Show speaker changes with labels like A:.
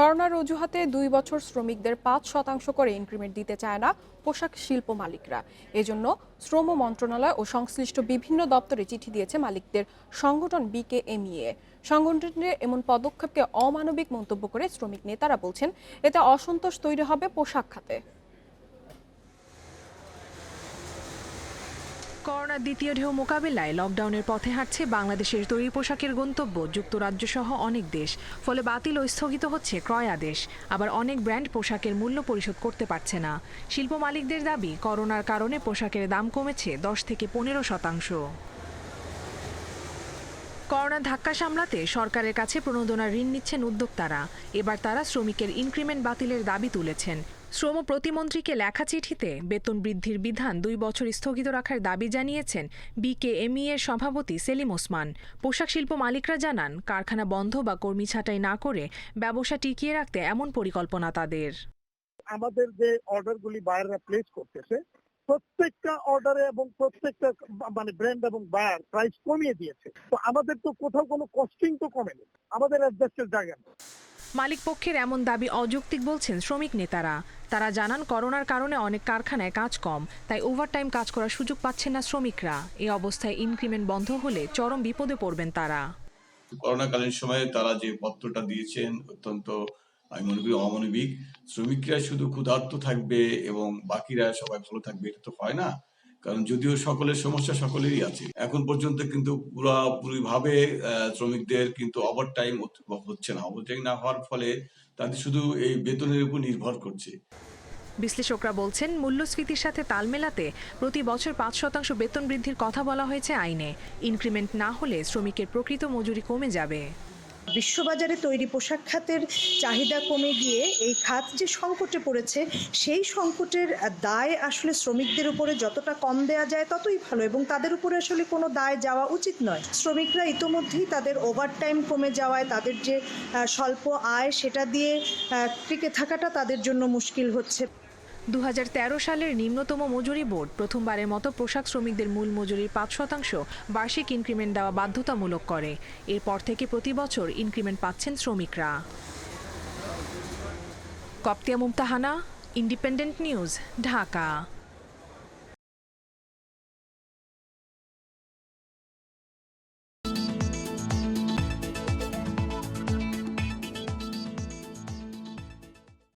A: করোনার অজুহাতে দুই বছর শ্রমিকদের পাঁচ শতাংশ করে ইনক্রিমেন্ট দিতে চায় না পোশাক শিল্প মালিকরা। এজন্য শ্রম মন্ত্রণালয় ও সংশ্লিষ্ট বিভিন্ন দপ্তরে চিঠি দিয়েছে মালিকদের সংগঠন বিকেএমইএ। সংগঠনের এমন পদক্ষেপকে অমানবিক মন্তব্য করে শ্রমিক নেতারা বলছেন, এতে অসন্তোষ তৈরি হবে পোশাক খাতে।
B: করোনার দ্বিতীয় ঢেউ মোকাবেলায় লকডাউনের পথে হাঁটছে বাংলাদেশের তৈরি পোশাকের গন্তব্য যুক্তরাজ্য সহ অনেক দেশ। ফলে বাতিল ও স্থগিত হচ্ছে ক্রয় আদেশ। আবার অনেক ব্র্যান্ড পোশাকের মূল্য পরিশোধ করতে পারছে না। শিল্প মালিকদের দাবি, করোনার কারণে পোশাকের দাম কমেছে দশ থেকে পনেরো শতাংশ। করোনার ধাক্কা সামলাতে সরকারের কাছে প্রণোদনার ঋণ নিচ্ছেন উদ্যোক্তারা। এবার তারা শ্রমিকের ইনক্রিমেন্ট বাতিলের দাবি তুলেছেন। শ্রম প্রতিমন্ত্রীকে লেখা চিঠিতে বেতন বৃদ্ধির বিধান দুই বছর স্থগিত রাখার দাবি জানিয়েছেন বিকেএমই এর সভাপতি সেলিম ওসমান। পোশাক শিল্প মালিকরা জানান, কারখানা বন্ধ বা কর্মী ছাঁটাই না করে ব্যবসা টিকিয়ে রাখতে এমন পরিকল্পনা তাদের।
C: আমাদের যে অর্ডারগুলি বাইরেরা প্লেস করতেছে, প্রত্যেকটা অর্ডারে এবং প্রত্যেকটা মানে ব্র্যান্ড এবং বায়ার প্রাইস কমিয়ে দিয়েছে। তো আমাদের তো কোথাও কোনো কস্টিং তো কমেনি। আমাদের অ্যাডজাস্টের জায়গা
B: মালিক পক্ষের এমন দাবি অযৌক্তিক বলছেন শ্রমিক নেতারা। তারা জানান, করোনার কারণে অনেক কারখানায় কাজ কম, তাই ওভারটাইম কাজ করার সুযোগ পাচ্ছেন না শ্রমিকরা। এই অবস্থায় ইনক্রিমেন্ট বন্ধ হলে চরম বিপদে পড়বেন তারা।
D: করোনাকালীন সময়ে তারা যে পত্রটা দিয়েছেন অত্যন্ত আমি মনে করি অমানবিক। শ্রমিকরা শুধু ক্ষুধার্ত থাকবে এবং বাকিরা সবাই ভালো থাকবে, এটা তো হয় না। কারণ যদিও সকলের সমস্যা সকলেরই আছে। এখন পর্যন্ত কিন্তু পুরোপুরি ভাবে আহ, শ্রমিকদের কিন্তু ওভার টাইম হচ্ছে না। ওভার টাইম না হওয়ার ফলে তাদের শুধু এই বেতনের উপর নির্ভর করছে।
B: বিশ্লেষকরা বলছেন মূল্যস্ফীতির সাথে তাল মেলাতে প্রতি বছর পাঁচ শতাংশ বেতন বৃদ্ধির কথা বলা হয়েছে আইনে। ইনক্রিমেন্ট না হলে শ্রমিকের প্রকৃত মজুরি কমে যাবে।
E: বিশ্ববাজারে তৈরি পোশাক খাতের চাহিদা কমে গিয়ে এই খাত যে সংকটে পড়েছে, সেই সংকটের দায় আসলে শ্রমিকদের উপরে যতটা কম দেয়া যায় ততই ভালো এবং তাদের উপরে আসলে কোনো দায় যাওয়া উচিত নয়। শ্রমিকরা ইতোমধ্যেই তাদের ওভারটাইম কমে যাওয়ায়, তাদের যে স্বল্প আয় সেটা দিয়ে টিকে থাকাটা তাদের জন্য মুশকিল হচ্ছে।
B: দু হাজার তেরো সালের নিম্নতম মজুরি বোর্ড প্রথমবারের মতো পোশাক শ্রমিকদের মূল মজুরির পাঁচ শতাংশ বার্ষিক ইনক্রিমেন্ট দেওয়া বাধ্যতামূলক করে। এরপর থেকে প্রতি বছর ইনক্রিমেন্ট পাচ্ছেন শ্রমিকরা। Koptia Mumtahana, Independent News, Dhaka.